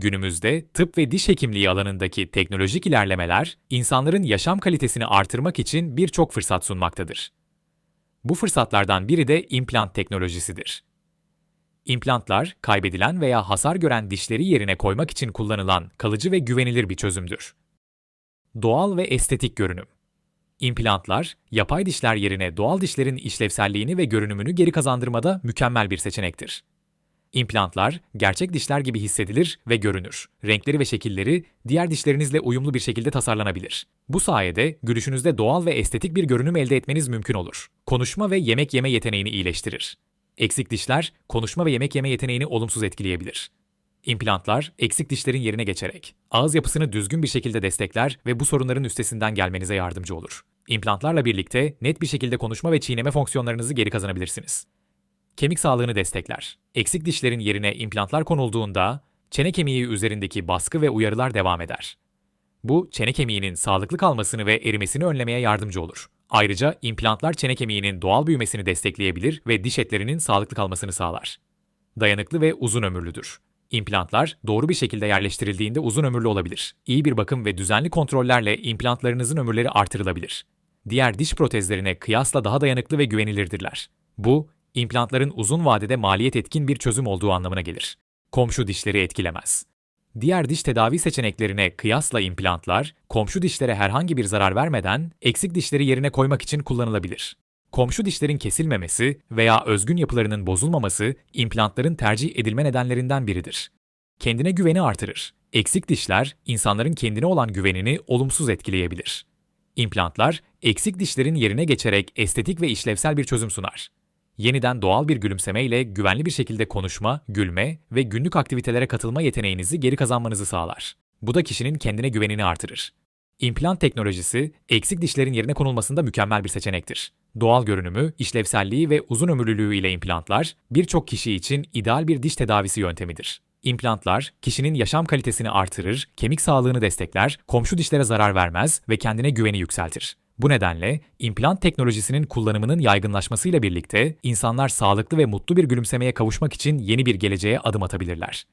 Günümüzde tıp ve diş hekimliği alanındaki teknolojik ilerlemeler, insanların yaşam kalitesini artırmak için birçok fırsat sunmaktadır. Bu fırsatlardan biri de implant teknolojisidir. İmplantlar, kaybedilen veya hasar gören dişleri yerine koymak için kullanılan kalıcı ve güvenilir bir çözümdür. Doğal ve estetik görünüm. İmplantlar, yapay dişler yerine doğal dişlerin işlevselliğini ve görünümünü geri kazandırmada mükemmel bir seçenektir. İmplantlar, gerçek dişler gibi hissedilir ve görünür. Renkleri ve şekilleri diğer dişlerinizle uyumlu bir şekilde tasarlanabilir. Bu sayede gülüşünüzde doğal ve estetik bir görünüm elde etmeniz mümkün olur. Konuşma ve yemek yeme yeteneğini iyileştirir. Eksik dişler, konuşma ve yemek yeme yeteneğini olumsuz etkileyebilir. İmplantlar, eksik dişlerin yerine geçerek ağız yapısını düzgün bir şekilde destekler ve bu sorunların üstesinden gelmenize yardımcı olur. İmplantlarla birlikte net bir şekilde konuşma ve çiğneme fonksiyonlarınızı geri kazanabilirsiniz. Kemik sağlığını destekler. Eksik dişlerin yerine implantlar konulduğunda çene kemiği üzerindeki baskı ve uyarılar devam eder. Bu çene kemiğinin sağlıklı kalmasını ve erimesini önlemeye yardımcı olur. Ayrıca implantlar çene kemiğinin doğal büyümesini destekleyebilir ve diş etlerinin sağlıklı kalmasını sağlar. Dayanıklı ve uzun ömürlüdür. İmplantlar doğru bir şekilde yerleştirildiğinde uzun ömürlü olabilir. İyi bir bakım ve düzenli kontrollerle implantlarınızın ömürleri artırılabilir. Diğer diş protezlerine kıyasla daha dayanıklı ve güvenilirdirler. Bu, implantların uzun vadede maliyet etkin bir çözüm olduğu anlamına gelir. Komşu dişleri etkilemez. Diğer diş tedavi seçeneklerine kıyasla implantlar, komşu dişlere herhangi bir zarar vermeden eksik dişleri yerine koymak için kullanılabilir. Komşu dişlerin kesilmemesi veya özgün yapılarının bozulmaması implantların tercih edilme nedenlerinden biridir. Kendine güveni artırır. Eksik dişler insanların kendine olan güvenini olumsuz etkileyebilir. İmplantlar eksik dişlerin yerine geçerek estetik ve işlevsel bir çözüm sunar. Yeniden doğal bir gülümsemeyle güvenli bir şekilde konuşma, gülme ve günlük aktivitelere katılma yeteneğinizi geri kazanmanızı sağlar. Bu da kişinin kendine güvenini artırır. İmplant teknolojisi, eksik dişlerin yerine konulmasında mükemmel bir seçenektir. Doğal görünümü, işlevselliği ve uzun ömürlülüğü ile implantlar, birçok kişi için ideal bir diş tedavisi yöntemidir. İmplantlar, kişinin yaşam kalitesini artırır, kemik sağlığını destekler, komşu dişlere zarar vermez ve kendine güveni yükseltir. Bu nedenle implant teknolojisinin kullanımının yaygınlaşmasıyla birlikte insanlar sağlıklı ve mutlu bir gülümsemeye kavuşmak için yeni bir geleceğe adım atabilirler.